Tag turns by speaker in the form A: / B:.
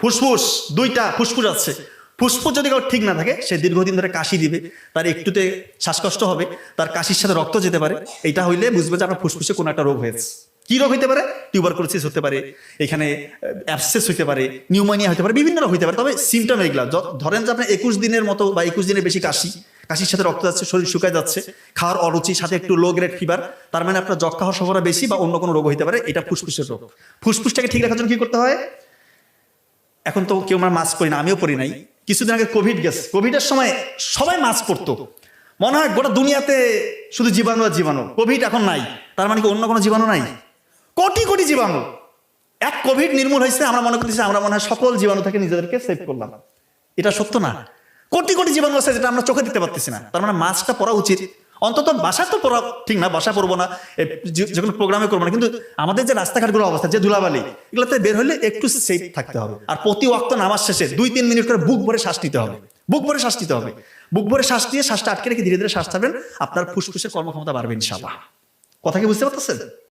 A: ফুসফুস, দুইটা ফুসফুস আছে। ফুসফুস যদি কারও ঠিক না থাকে, সে দীর্ঘদিন ধরে কাশি দিবে, তার একটুতে শ্বাসকষ্ট হবে, তার কাশির সাথে রক্ত যেতে পারে। এটা হইলে বুঝবে যে আপনার ফুসফুসে কোনো একটা রোগ হয়েছে। কি রোগ হইতে পারে? টিউবার টিউবারকুলোসিস হতে পারে, এখানে অ্যাবসেস হতে পারে, নিউমোনিয়া হতে পারে, বিভিন্ন রোগ হতে পারে। তবে সিমটম এগুলা ধরেন যে আপনার একুশ দিনের মতো বা একুশ দিনের বেশি কাশি, কাশির সাথে রক্ত যাচ্ছে, শরীর শুকায় যাচ্ছে, খাওয়ার অরুচি, সাথে একটু লো গ্রেড ফিভার তার মানে আপনার যক্ষা হওয়ার সম্ভাবনা বেশি বা অন্য কোনো রোগ হতে পারে, এটা ফুসফুসের রোগ। ফুসফুসটাকে ঠিক রাখার জন্য কি করতে হয়? এখন তো কেউ আমরা মাস্ক পরি না, আমিও পরি নাই। কিছুদিন আগে কোভিড গেছে। কোভিডের সময় সবাই মাস্ক পরতো। মনে হয় গোটা দুনিয়াতে শুধু জীবাণু আর জীবাণু। কোভিড এখন নাই। তার মানে কি অন্য কোনো জীবাণু নাই? কোটি কোটি জীবাণু। এক কোভিড নির্মূল হয়েছে, আমরা মনে করতেছি, আমরা মনে হয় সকল জীবাণু থেকে নিজেদেরকে সেভ করলাম। এটা সত্য না। কোটি কোটি জীবাণু আছে যেটা আমরা চোখে দেখতে পারতেছি না। তার মানে মাস্কটা পরা উচিত। অন্তত বাসা তো পড়া ঠিক না, বাসা পড়ব না যে- কোনো প্রোগ্রামে করব না। কিন্তু আমাদের যে রাস্তাঘাটগুলো অবস্থা, যে ধুলাবালি, এগুলোতে বের হলে একটু সেফ থাকতে হবে। আর প্রতি ওয়াক্ত নামাজ শেষে দুই তিন মিনিট করে বুক ভরে শ্বাস নিতে হবে। বুক ভরে শ্বাস নিতে হবে। বুক ভরে শ্বাস দিয়ে শ্বাসটা আটকে রেখে ধীরে ধীরে শ্বাস ছাড়বেন, আপনার ফুসফুসের কর্মক্ষমতা বাড়বেন ইনশাআল্লাহ। কথা কি বুঝতে পারতেছেন?